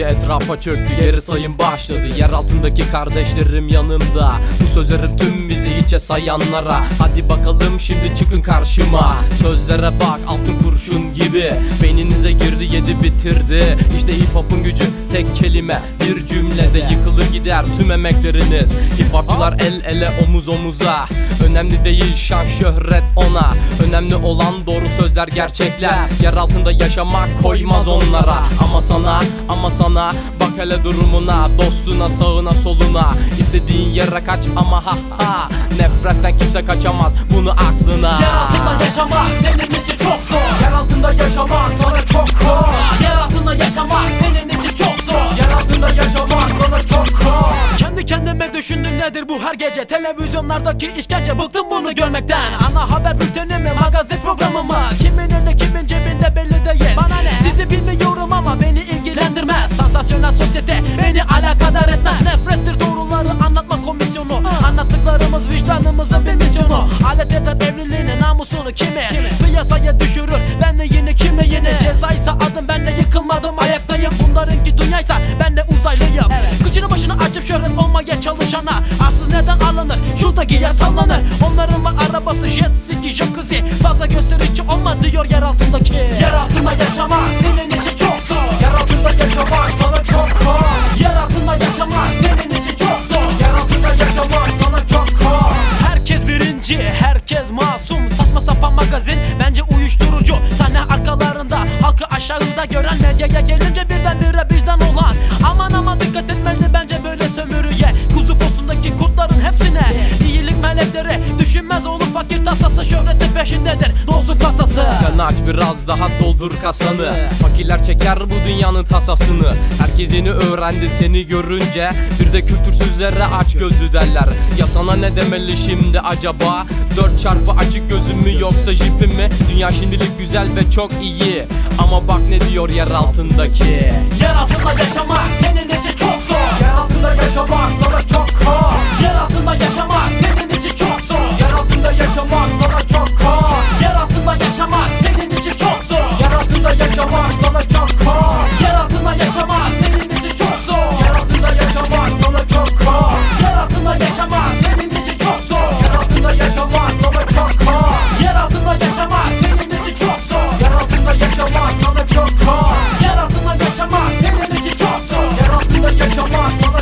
rafa çöktü geri sayım başladı. Yer altındaki kardeşlerim yanımda. Bu sözlerim tüm bizi içe sayanlara. Hadi bakalım şimdi çıkın karşıma. Sözlere bak altın kurşun gibi yedi bitirdi. İşte hip hopun gücü tek kelime. Bir cümlede yıkılır gider tüm emekleriniz. Hip hopçular el ele omuz omuza. Önemli değil şan şöhret ona. Önemli olan doğru sözler gerçekler. Yer altında yaşamak koymaz onlara. Ama sana ama sana bak hele durumuna. Dostuna sağına soluna. İstediğin yere kaç ama ha ha. Nefretten kimse kaçamaz bunu aklına. Yer altında yaşamak senin için çok zor. Yer altında yaşamak sana çok kor Yer altında yaşamak senin için çok zor. Yer altında yaşamak sana çok kor Kendi kendime düşündüm nedir bu her gece? Televizyonlardaki işkence bıktım bunu görmekten. Ana haber bülteni mi magazin programı mı? Kimin elinde kimin cebinde belli değil. Bana ne? Sizi bilmiyorum ama beni ilgilendirmez. Sansasyonel sosyete beni alakadar etmez. Nefrettir namusunu kimi Piyasaya düşürür ben de yeni kimle yeni Cezaysa adım ben de yıkılmadım. Ayaktayım Bunlarınki dünyaysa ben de uzaylıyım. Kıçını başını açıp şöhret olmaya çalışana Arsız neden alınır? Şurada giyer sallanır. Onların var arabası? Jet ski jacuzzi. Fazla gösterici olma diyor yer altındaki. Yer altında yaşamak aşağıda gören Medyaya gelince tasası Şöhretin peşindedir dolsun kasası. Sen aç biraz daha doldur kasanı. Fakirler çeker bu dünyanın tasasını. Herkes yeni öğrendi seni görünce. Bir de kültürsüzlere aç gözlü derler. Ya sana ne demeli şimdi acaba? Dört çarpı açık gözüm mü yoksa jipim mi? Dünya şimdilik güzel ve çok iyi. Ama bak ne diyor yer altındaki. Yer altında yaşamak senin için çok zor. Yer altında yaşamak sana çok Yer altında yaşamak sana çok